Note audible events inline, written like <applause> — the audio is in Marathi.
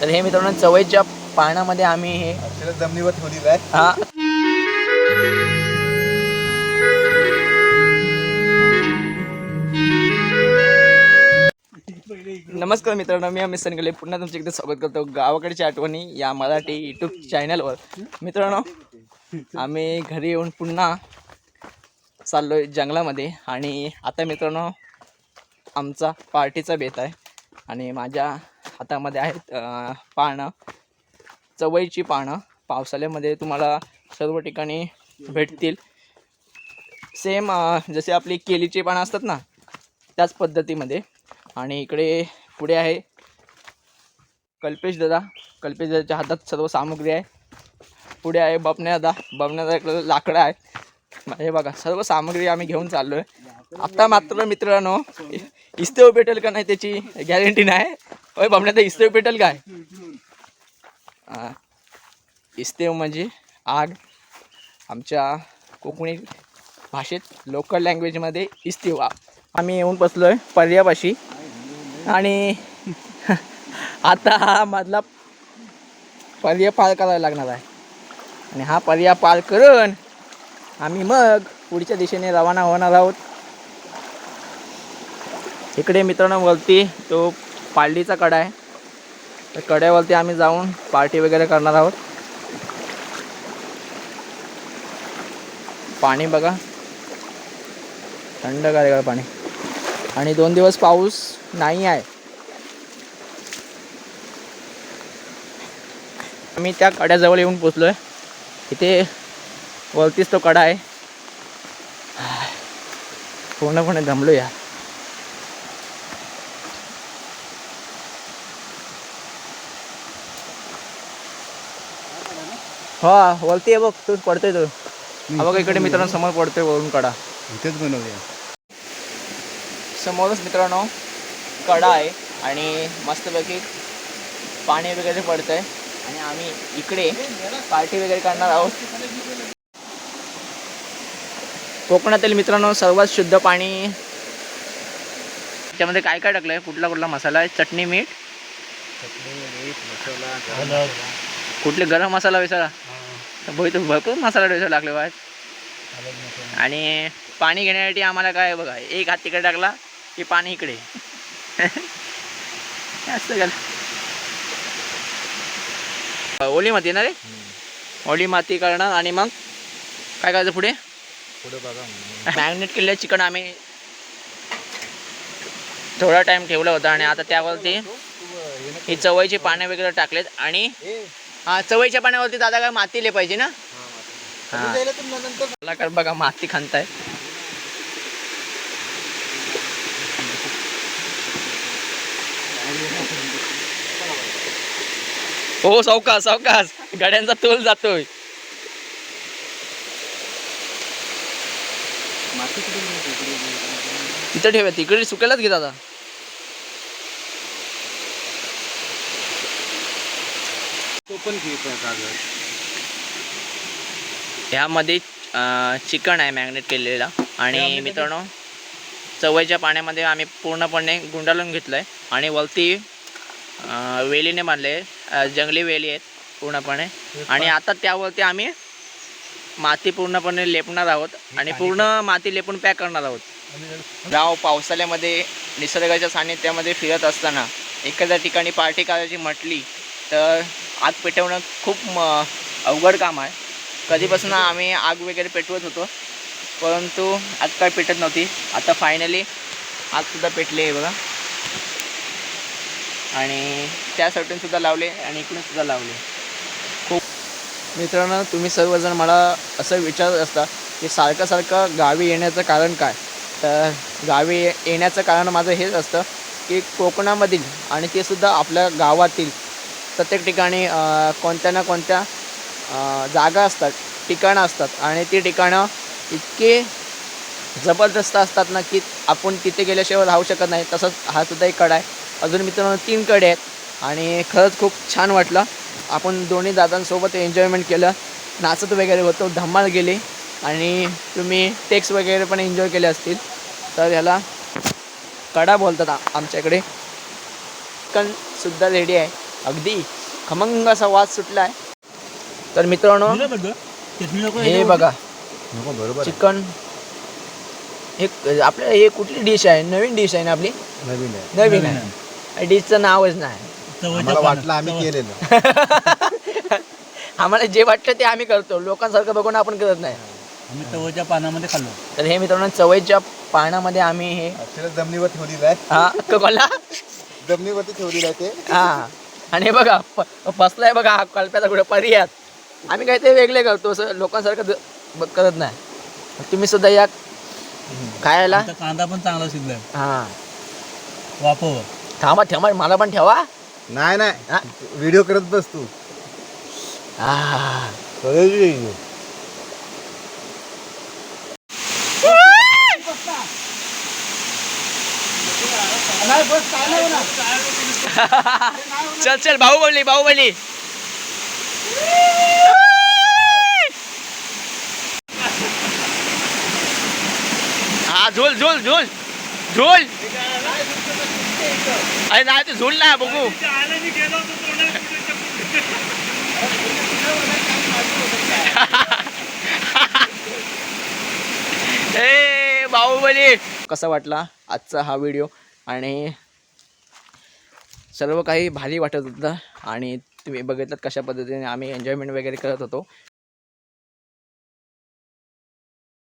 तर हे मित्रांनो चवईच्या पाण्यामध्ये आम्ही हे जमिनीवर ठेवली काय हा. नमस्कार मित्रांनो मी अमित सनगले. पुन्हा तुमच्या इकडे स्वागत करतो. गावाकडच्या आठवणी या मराठी यूट्यूब चॅनलवर मित्रांनो आम्ही घरी येऊन पुन्हा चाललो आहे जंगलामध्ये आणि आता मित्रांनो आमचा पार्टीचा बेत आहे आणि माझ्या हातामध्ये आहेत पानं चवळीची पानं. पावसाळ्यामध्ये तुम्हाला सर्व ठिकाणी भेटतील. सेम जसे आपली केलीची पानं असतात ना त्याच पद्धतीमध्ये. आणि इकडे पुढे आहे कल्पेश दादा. कल्पेश दादाच्या हातात सर्व सामुग्री आहे. पुढे आहे बबन्या दादा. बबन्या इकडं लाकडं आहे हे बघा सर्व सामग्री आम्ही घेऊन चाललो आहे आत्ता मात्र मित्रांनो इस्तेव भेटेल का नाही त्याची गॅरंटी नाही. होय बबन्या दादा इस्तेव भेटेल काय? इस्तेव म्हणजे आग. आमच्या कोकणी भाषेत लोकल लँग्वेजमध्ये इस्तेव आम्ही येऊन बसलो आहे पर्यापाशी. आणि <laughs> आता हा मधला पर्याय पार करायला लागणार आहे. आणि हा पर्याय पार करून आम्ही मग पुढच्या दिशेने रवाना होणार आहोत. इकडे मित्रांनो वरती तो पाळलीचा कडा आहे. त्या कड्यावरती आम्ही जाऊन पार्टी वगैरे करणार आहोत. पाणी बघा. थंड का पाणी? आणि दोन दिवस पाऊस नाही आहे. आम्ही त्या कड्याजवळ येऊन पोचलो आहे इथे वरतीच तो कडा आहे. पूर्णपणे दमलो या हा वरती आहे बघ तू पडतोय तो. हा बघ इकडे मित्रांनो समोर पडतोय वरून कडा. इथेच बनवूया. समोरच मित्रांनो कडा आहे आणि मस्तपैकी पाणी वगैरे पडतंय. आणि आम्ही इकडे पार्टी वगैरे करणार आहोत. कोकणातील मित्रांनो सर्वात शुद्ध पाणी. त्यामध्ये काय काय टाकलंय? कुठला कुठला मसाला आहे? चटणी मीठ? कुठले गरम मसाला विसरा भोई तर भरपूर मसाला विसरा लागले बाहेर. आणि पाणी घेण्यासाठी आम्हाला काय बघा एक हात तिकडे टाकला की पाणी इकडे. <laughs> असं का ओली माती ना रे? ओली माती करणार आणि मग काय करायचं पुढे? पुढे बघा मॅग्नेट केलेलं चिकन आम्ही थोडा टाइम ठेवलं होतं आणि आता त्यावरती ही चवळीचे पाने वगैरे टाकलेत आणि हा चवळीच्या पाण्यावरती दादा काय माती ले पाहिजे ना? हा. मला कर बघा माती खांताय हो सावकाश सावकाश. गाड्यांचा तोल जातोय. तिथं ठेवा तिकडे सुकायलाच घे दादा. पण घेत कागद. ह्यामध्ये चिकन आहे मॅग्नेट केलेला. आणि मित्रांनो चवळीच्या पाण्यामध्ये आम्ही पूर्णपणे गुंडाळून घेतलं आहे आणि वरती वेलीने बांधले. जंगली वेली आहेत पूर्णपणे. आणि आता त्यावरती आम्ही माती पूर्णपणे लेपणार आहोत. आणि पूर्ण माती लेपून पॅक करणार आहोत. गाव पावसाळ्यामध्ये निसर्गाच्या सानिध्यामध्ये फिरत असताना एखाद्या ठिकाणी पार्टी करायची म्हटली तर आग पेटवणं खूप म अवघड काम आहे. कधीपासून आम्ही आग वगैरे पेटवत होतो परंतु आग काय पेटत नव्हती. आता फायनली आगसुद्धा पेटली आहे बघा. आणि त्या साईडून सुद्धा लावले आणि इकडूनसुद्धा लावले. खूप. मित्रांनो तुम्ही सर्वजण मला असं विचारत असता की सारखं सारखं गावी येण्याचं कारण काय? तर गावी ये- येण्याचं कारण माझं हेच असतं की कोकणामधील आणि ते सुद्धा आपल्या गावातील प्रत्येक ठिकाणी कोणत्या ना कोणत्या जागा असतात ठिकाणं असतात. आणि ती ठिकाणं इतके जबरदस्त असतात ना की आपण तिथे गेल्याशिवाय राहू शकत नाही. तसंच हा सुद्धा एक कडा आहे अजून मित्रांनो तीन कडे आहेत. आणि खरंच खूप छान वाटलं. आपण दोन्ही दादांसोबत एन्जॉयमेंट केलं. नाचत वगैरे होतो धम्माल गेली आणि तुम्ही टेक्स वगैरे पण एन्जॉय केले असतील. तर ह्याला कडा बोलतात आमच्याकडे. चिकन सुद्धा रेडी आहे. अगदी. खमंग असा वास सुटला आहे तर मित्रांनो हे बघा. बरोबर. चिकन. हे आपल्या हे कुठली डिश आहे? नवीन डिश आहे ना आपली? नवीन आहे. नवीन आहे. डिशचं नावच नाही. आम्हाला वाटलं आम्ही केलेलं. <laughs> आम्हाला जे वाटतं ते आम्ही करतो. लोकांसारखं बघून आपण करत नाही. आम्ही तवच्या पानामध्ये खाल्लो. तर हे मित्रांनो चवईच्या पाण्यामध्ये आम्ही हे जमिनीवर ठेवलेलं आहे. हा कोला जमिनीवरती ठेवलेलं आहे ते. हा. आणि हे बघा फसलाय बघा हा कल्प्याचा कुठे पर्यात आम्ही काय ते वेगळे करतो असं लोकांसारखं करत नाही. तुम्ही सुद्धा या खायला. कांदा पण चांगला शिजलाय. हा. वापव थांबा ठेवा मला पण ठेवा. नाही हा? नाही व्हिडिओ करत बस तू. आ. चल चल बाहुबली बाहुबली हा झोल झोल झोल झोल. अरे नाही ते झोल ना बघू. <laughs> ए बाहुबली कसा वाटला आजचा हा व्हिडिओ आणि सर्व काही भारी वाटत होतं. आणि तुम्ही बघितलं कशा पद्धतीने आम्ही एन्जॉयमेंट वगैरे करत होतो.